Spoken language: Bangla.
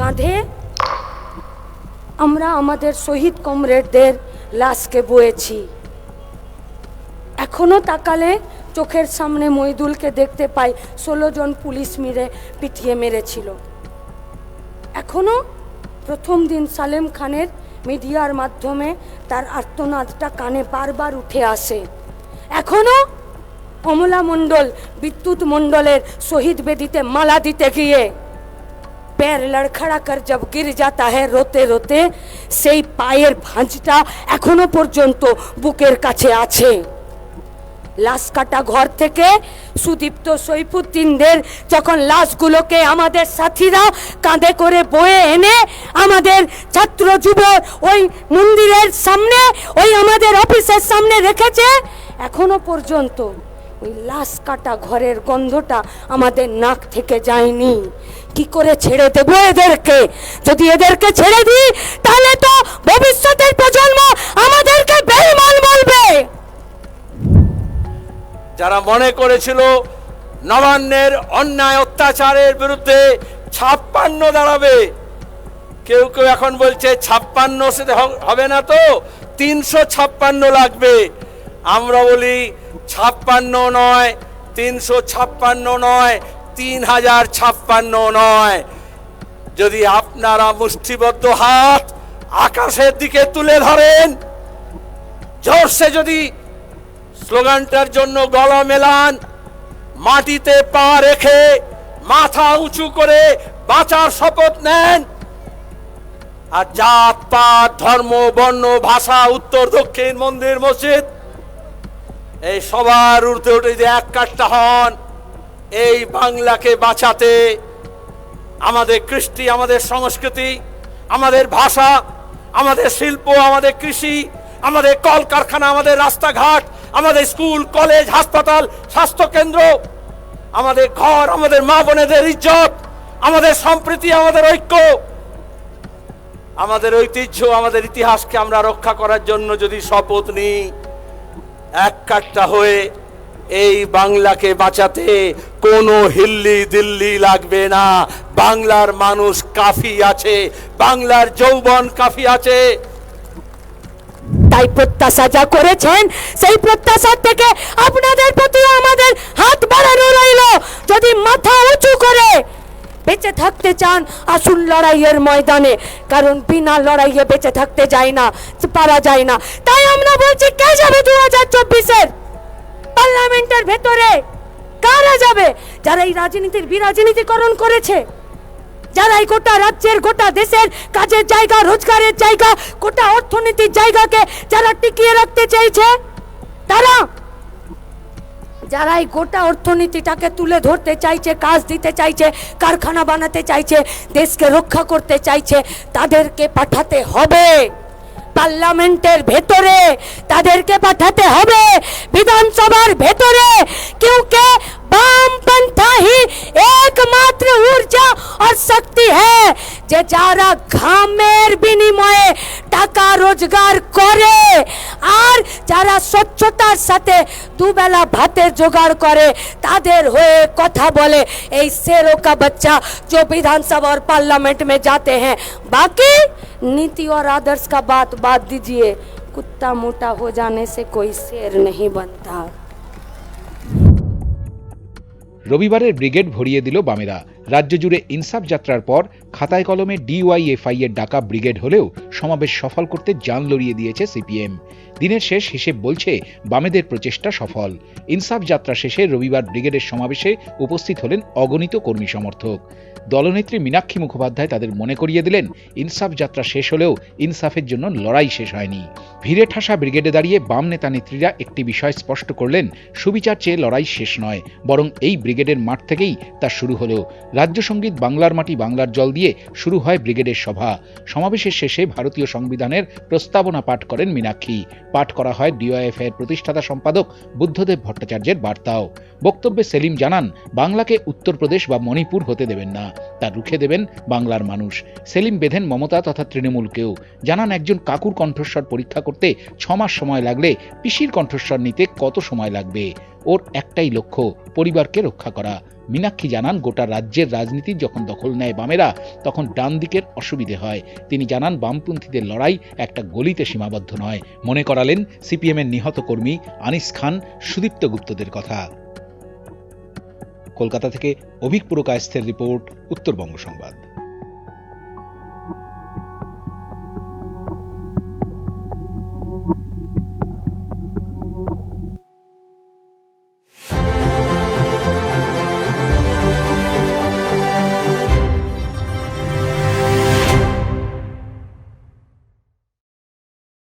কাঁধে। আমরা আমাদের শহীদ কমরেডদের লাশকে বয়েছি। এখনও তাকালে চোখের সামনে মইদুলকে দেখতে পাই, ষোলো জন পুলিশ মিলে পিটিয়ে মেরেছিল। এখনও প্রথম দিন সালেম খানের মিডিয়ার মাধ্যমে তার আর্তনাদটা কানে বারবার উঠে আসে। এখনও অমলা মণ্ডল, বিদ্যুৎ মণ্ডলের শহীদ বেদিতে মালা দিতে গিয়ে पैर लड़खड़ा कर जब गिर जाता है রোতে রোতে সেই পায়ের ভাঁজটা এখনো পর্যন্ত বুকের কাছে আছে লাশ কাটা ঘর থেকে সুদীপ্ত সৈফুদ্দিনদের যখন লাশগুলোকে আমাদের সাথীরা কাঁধে করে বয়ে এনে আমাদের ছাত্র যুব ওই মন্দিরের সামনে ওই আমাদের অফিসের সামনে রেখেছে এখনো পর্যন্ত ওই লাশ কাটা ঘরের গন্ধটা আমাদের নাক থেকে যায়নি। কি করে ছেড়ে দেবো এদেরকে? যদি এদেরকে ছেড়ে দিই, তাহলে তো ভবিষ্যতের প্রজন্ম আমাদেরকে বেইমান বলবে। যারা মনে করেছিল নবান্নের অন্যায় অত্যাচারের বিরুদ্ধে ছাপ্পান্ন দাঁড়াবে, কেউ কেউ এখন বলছে ছাপ্পান্ন হবে না তো? তিনশো ছাপ্পান্ন লাগবে। আমরা বলি ছাপ্পান্ন নয়, তিনশো ছাপ্পান্ন নয়, তিন হাজার ছাপ্পান্ন নয়। যদি আপনারা মুষ্টিবদ্ধ হাত আকাশের দিকে তুলে ধরেন, জোরসে যদি স্লোগানটার জন্য গলা মেলান, মাটিতে পা রেখে মাথা উঁচু করে বাঁচার শপথ নেন। আর জাত, পাত, ধর্ম, বর্ণ, ভাষা, উত্তর, দক্ষিণ, মন্দির, মসজিদ এই সবার উঠতে উঠে যে এক কাটটা হন, এই বাংলাকে বাঁচাতে আমাদের কৃষ্টি, আমাদের সংস্কৃতি, আমাদের ভাষা, আমাদের শিল্প, আমাদের কৃষি, আমাদের কলকারখানা, আমাদের রাস্তাঘাট, আমাদের স্কুল, কলেজ, হাসপাতাল, স্বাস্থ্যকেন্দ্র, আমাদের ঘর, আমাদের মা বোনেদের ইজ্জত, আমাদের সম্প্রীতি, আমাদের ঐক্য, আমাদের ঐতিহ্য, আমাদের ইতিহাসকে আমরা রক্ষা করার জন্য যদি শপথ নিই এক হয়ে এই বাংলাকে বাঁচাতে কোনো হিল্লি দিল্লি লাগবে না। বাংলার মানুষ কাফি আছে, বাংলার যৌবন কাফি আছে। তাই প্রত্যাশা যা করেছেন, সেই প্রত্যাশার থেকে আপনাদের প্রতি আমাদের হাত বাড়ানো রইল। যদি মাথা উঁচু করে বেঁচে থাকতে চান আসুন লড়াইয়ের ময়দানে, কারণ বিনা লড়াইয়ে বেঁচে থাকতে যায় না, পারা যায় না। তাই আমরা বলছি, কে যাবে দু হাজার চব্বিশের? পার্লামেন্টের ভেতরে কারা যাবে? যারা এই রাজনীতির বিরাজনীতিকরণ করেছে, যারা এই গোটা রাজ্যের, গোটা দেশের কাজের জায়গা, রোজগারের জায়গা, গোটা অর্থনীতির জায়গাকে যারা টিকিয়ে রাখতে চাইছে, তারা যারা এই গোটা অর্থনীতিটাকে তুলে ধরতে চাইছে কাজ দিতে চাইছে কারখানা বানাতে চাইছে দেশকে রক্ষা করতে চাইছে তাদেরকে পাঠাতে হবে পার্লামেন্টের ভেতরে তাদেরকে পাঠাতে হবে বিধানসভার ভেতরে क्योंकि वामपंथा ही एकमात्र ऊर्जा और शक्ति है যে যারা ঘামের বিনিময়ে টাকা রোজগার করে আর যারা স্বচ্ছতার সাথে দুবেলা ভাতের জোগাড় করে তাদের হয়ে কথা বলে এই शेरों का बच्चा जो विधानसभा और पार्लियामेंट में जाते हैं बाकी नीति और आदर्श का बात बात दीजिए कुत्ता मोटा हो जाने से कोई शेर नहीं बनता রবিবারের ব্রিগেড ভরিয়ে দিল বামেরা রাজ্য জুড়ে ইনসাফ যাত্রার পর খাতায় কলমে ডিওয়াইএফআই এর ডাকা ব্রিগেড হলেও সমাবেশ সফল করতে জান লড়িয়ে দিয়েছে সিপিএম দিনের শেষ হিসেব বলছে বামেদের প্রচেষ্টা সফল। ইনসাফ যাত্রা শেষে রবিবার ব্রিগেডের সমাবেশে উপস্থিত হলেন অগণিত কর্মী সমর্থক। দলনেত্রী মীনাক্ষী মুখোপাধ্যায় তাদের মনে করিয়ে দিলেন, ইনসাফ যাত্রা শেষ হলেও ইনসাফের জন্য লড়াই শেষ হয়নি। ভিড়ে ঠাসা ব্রিগেডে দাঁড়িয়ে বাম নেতা নেত্রীরা একটি বিষয় স্পষ্ট করলেন, সুবিচার চেয়ে লড়াই শেষ নয়, বরং এই ব্রিগেডের মাঠ থেকেই তা শুরু হলো। রাজ্য সংগীত বাংলার মাটি বাংলার জল দিয়ে শুরু হয় ব্রিগেডের সভা। সমাবেশের শেষে ভারতীয় সংবিধানের প্রস্তাবনা পাঠ করেন মীনাক্ষী। পাঠ করা হয় ডিওএফ এর প্রতিষ্ঠাতা সম্পাদক বুদ্ধদেব ভট্টাচার্যের বার্তাও। বক্তব্যে সেলিম জানান, বাংলাকে উত্তরপ্রদেশ বা মণিপুর হতে দেবেন না, তা রুখে দেবেন বাংলার মানুষ। সেলিম বেঁধেন মমতা তথা তৃণমূলকেও জানান, একজন কাকুর কণ্ঠস্বর পরীক্ষা করতে ছমাস সময় লাগলে পিসির কণ্ঠস্বর নিতে কত সময় লাগবে? ওর একটাই লক্ষ্য, পরিবারকে রক্ষা করা। মীনাক্ষী জানান, গোটা রাজ্যের রাজনীতি যখন দখল নেয় বামেরা, তখন ডান দিকের অসুবিধে হয়। তিনি জানান, বামপন্থীদের লড়াই একটা গলিতে সীমাবদ্ধ নয়। মনে করালেন, সিপিএমের নিহত কর্মী আনিস খান সুদীপ্ত গুপ্তদের কথা। কলকাতা থেকে অভিক পুরকায়স্থের রিপোর্ট, উত্তরবঙ্গ সংবাদ।